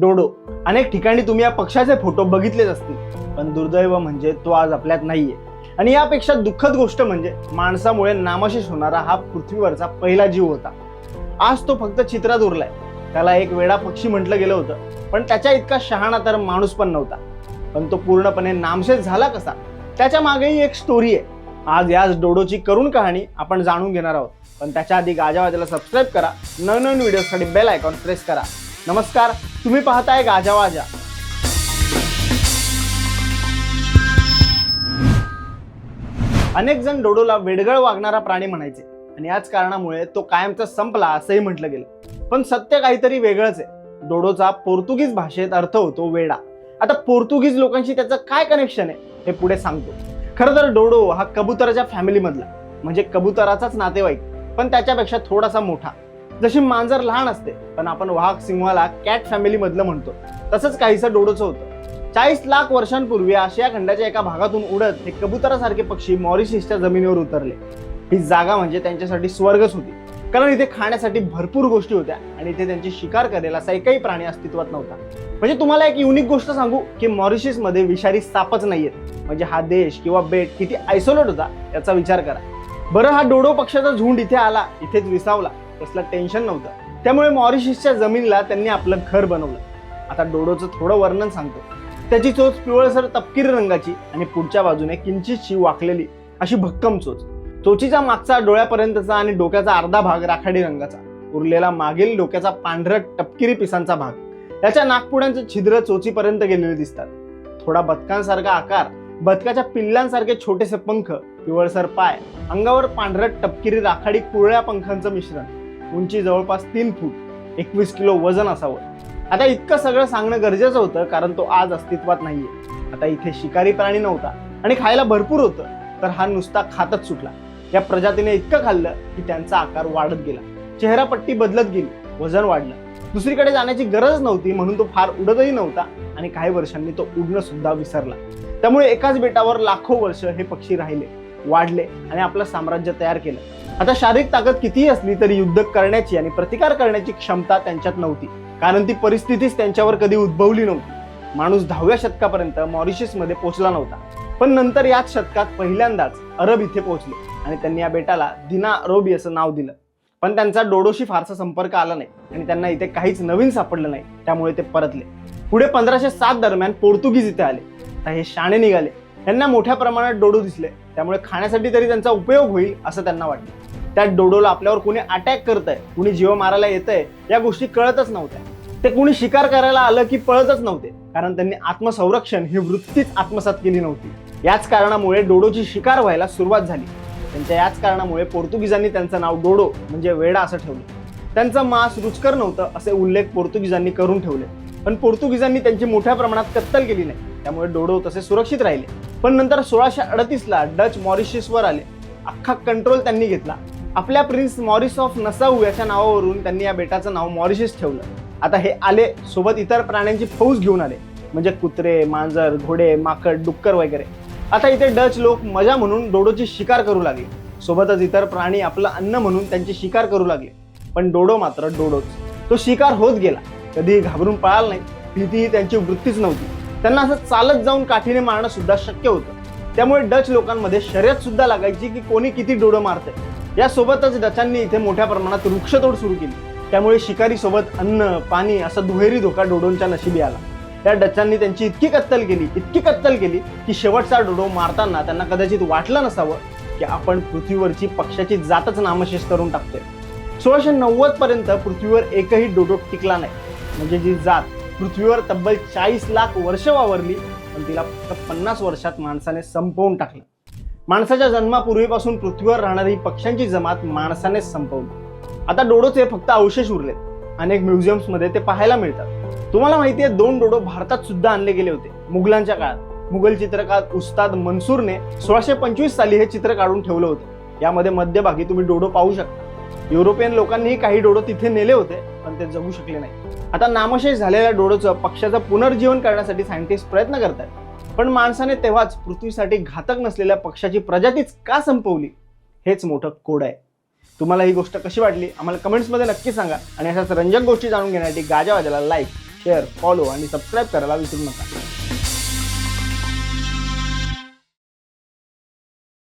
डोडो. अनेक ठिकाणी तुम्ही या पक्षाचे फोटो बघितलेच असतील. पण दुर्दैव म्हणजे तो आज आपल्यात नाहीये. आणि यापेक्षा दुःखद गोष्ट म्हणजे माणसामुळे नामशेष होणारा हा पृथ्वीवरचा पहिला जीव होता. आज तो फक्त चित्रात उरलाय. त्याला एक वेडा पक्षी म्हटलं गेलं होतं. पण त्याच्या इतका शहाणा तर माणूस पण नव्हता. पण तो पूर्णपणे नामशेष झाला कसा? त्याच्या मागेही एक स्टोरी आहे. आज याच डोडोची करुण कहाणी आपण जाणून घेणार आहोत. पण त्याच्या आधी गाजावाजाला सबस्क्राईब करा. नवनवीन व्हिडिओसाठी बेल आयकॉन प्रेस करा. नमस्कार तुम्ही पाहताय गाजावाजा अनेक जण डोडोला वेडगळ वागणारा प्राणी म्हणायचे आणि याच कारणामुळे तो कायमचा संपला असंही म्हटलं गेलं. पण सत्य काहीतरी वेगळंच आहे. डोडोचा पोर्तुगीज भाषेत अर्थ होतो वेडा. आता पोर्तुगीज लोकांशी त्याचं काय कनेक्शन आहे हे पुढे सांगतो. खरं तर डोडो हा कबुतराच्या फॅमिलीमधला म्हणजे कबुतराचाच नातेवाईक पण त्याच्यापेक्षा थोडासा मोठा. जशी मांजर लहान असते पण आपण वाघ सिंहाला कॅट फॅमिलीमधलं म्हणतो. तसंच काहीसं डोडोचं होतं. चाळीस लाख वर्षांपूर्वी आशिया खंडाच्या एका भागातून उडत हे कबुतरासारखे पक्षी मॉरिशसच्या जमिनीवर उतरले. ही जागा म्हणजे त्यांच्यासाठी स्वर्गच होती. कारण इथे खाण्यासाठी भरपूर गोष्टी होत्या आणि इथे त्यांची शिकार करेल असा एकही प्राणी अस्तित्वात नव्हता. म्हणजे तुम्हाला एक युनिक गोष्ट सांगू की मॉरिशसमध्ये विषारी सापच नाहीयेत. म्हणजे हा देश किंवा बेट किती आयसोलेट होता याचा विचार करा. बरं हा डोडो पक्षाचा झुंड इथे आला इथेच विसावला. कसलं टेन्शन नव्हतं. त्यामुळे मॉरिशसच्या जमिनीला त्यांनी आपलं घर बनवलं. आता डोडोचं थोडं वर्णन सांगतो. त्याची चोच पिवळसर तपकीर रंगाची आणि पुढच्या बाजूने किंचितशी वाकलेली अशी भक्कम चोच. चोचीचा मागचा डोळ्यापर्यंतचा आणि डोक्याचा अर्धा भाग राखाडी रंगाचा. उरलेला मागील डोक्याचा पांढरट टपकिरी पिसांचा भाग. याच्या नागपुड्यांचे छिद्र चोचीपर्यंत गेलेले दिसतात. थोडा बदकांसारखा आकार बदकाच्या पिल्लांसारखे छोटेसे पंख पिवळसर पाय अंगावर पांढरट टपकिरी राखाडी कुरळ्या पंखांचं मिश्रण. उंची जवळपास तीन फूट एकवीस किलो वजन असावं. आता इतकं सगळं सांगणं गरजेचं होतं कारण तो आज अस्तित्वात नाहीये. आता इथे शिकारी प्राणी नव्हता आणि खायला भरपूर होतं तर हा नुसता खातच सुटला. या प्रजातीने इतकं खाल्लं की त्यांचा आकार वाढत गेला. चेहरापट्टी बदलत गेली वजन वाढलं. दुसरीकडे जाण्याची गरज नव्हती म्हणून तो फार उडतही नव्हता आणि काही वर्षांनी तो उडणं सुद्धा विसरला. त्यामुळे एकाच बेटावर लाखो वर्ष हे पक्षी राहिले. वाढले आणि आपलं साम्राज्य तयार केलं. आता शारीरिक ताकद कितीही असली तरी युद्ध करण्याची आणि प्रतिकार करण्याची क्षमता त्यांच्यात नव्हती. कारण ती परिस्थितीच त्यांच्यावर कधी उद्भवली नव्हती. माणूस दहाव्या शतकापर्यंत मॉरिशसमध्ये पोहोचला नव्हता. पण नंतर याच शतकात पहिल्यांदाच अरब इथे पोहोचले आणि त्यांनी या बेटाला दिना अरोबी असं नाव दिलं. पण त्यांचा डोडोशी फारसा संपर्क आला नाही आणि त्यांना इथे काहीच नवीन सापडलं नाही. त्यामुळे ते परतले. पुढे पंधराशे सात दरम्यान पोर्तुगीज इथे आले. आता हे शाणे निघाले. त्यांना मोठ्या प्रमाणात डोडो दिसले. त्यामुळे खाण्यासाठी तरी त्यांचा उपयोग होईल असं त्यांना वाटलं त्या डोडोला आपल्यावर कुणी अटॅक करतंय कुणी जीव मारायला येतंय या गोष्टी कळतच नव्हत्या. ते कुणी शिकार करायला आलं की पळतच नव्हते कारण त्यांनी आत्मसंरक्षण ही वृत्तीच आत्मसात केली नव्हती. याच कारणामुळे डोडोची शिकार व्हायला सुरुवात झाली. त्यांच्या याच कारणामुळे पोर्तुगीजांनी त्यांचं नाव डोडो म्हणजे वेडा असं ठेवलं. त्यांचं मांस रुचकर नव्हतं असे उल्लेख पोर्तुगीजांनी करून ठेवले. पण पोर्तुगीजांनी त्यांची मोठ्या प्रमाणात कत्तल केली नाही. त्यामुळे डोडो तसे सुरक्षित राहिले. पण नंतर सोळाशे अडतीसला डच मॉरिशसवर आले. अख्खा कंट्रोल त्यांनी घेतला. आपल्या प्रिन्स मॉरिस ऑफ नसाऊ याच्या नावावरून त्यांनी या बेटाचं नाव मॉरिशस ठेवलं. आता हे आले सोबत इतर प्राण्यांची फौज घेऊन आले. म्हणजे कुत्रे मांजर घोडे माकड डुक्कर वगैरे. आता इथे डच लोक मजा म्हणून डोडोची शिकार करू लागले. सोबतच इतर प्राणी आपलं अन्न म्हणून त्यांची शिकार करू लागले. पण डोडो मात्र डोडोच. तो शिकार होत गेला. कधीही घाबरून पळाला नाही. भीती ही त्यांची वृत्तीच नव्हती. त्यांना असं चालत जाऊन काठीने मारणं सुद्धा शक्य होतं. त्यामुळे डच लोकांमध्ये शर्यत सुद्धा लागायची की कोणी किती डोडं मारतंय. यासोबतच डचांनी इथे मोठ्या प्रमाणात वृक्षतोड सुरू केली. त्यामुळे शिकारी सोबत अन्न पाणी असा दुहेरी धोका डोडोंच्या नशिबी आला. त्या डचांनी त्यांची इतकी कत्तल केली इतकी कत्तल केली की शेवटचा डोडो मारताना त्यांना कदाचित वाटलं नसावं की आपण पृथ्वीवरची पक्षाची जातच नामशेष करून टाकतोय. सोळाशे नव्वद पर्यंत पृथ्वीवर एकही डोडो टिकला नाही. म्हणजे जी जात पृथ्वीवर तब्बल चाळीस लाख वर्ष वावरली पण तिला फक्त पन्नास वर्षात माणसाने संपवून टाकलं. माणसाच्या जन्मापूर्वीपासून पृथ्वीवर राहणारी पक्ष्यांची जमात माणसाने संपवली. आता डोडोचे फक्त अवशेष उरलेत. अनेक म्युझियम्समध्ये ते पाहायला मिळतात. तुम्हाला माहिती आहे दोन डोडो भारतात सुद्धा आणले गेले होते मुघलांच्या काळात. मुघल चित्रकार उस्ताद मनसूरने सोळाशे पंचवीस साली हे चित्र काढून ठेवलं होतं. यामध्ये मध्यभागी तुम्ही डोडो पाहू शकता. युरोपियन लोकांनीही काही डोडो तिथे नेले होते पण ते जगू शकले नाही. आता नामशेष झालेल्या डोळोचं पक्षाचं पुनर्जीवन करण्यासाठी सायंटिस्ट प्रयत्न करतात. पण माणसाने तेव्हाच पृथ्वीसाठी घातक नसलेल्या पक्षाची प्रजातीच का संपवली? हेच मोठं कोड आहे. तुम्हाला ही गोष्ट कशी वाटली? आम्हाला कमेंट्समध्ये नक्की सांगा. आणि अशाच रंजक गोष्टी जाणून घेण्यासाठी गाजावाजाला लाईक शेअर फॉलो आणि सबस्क्राईब करायला विसरू नका.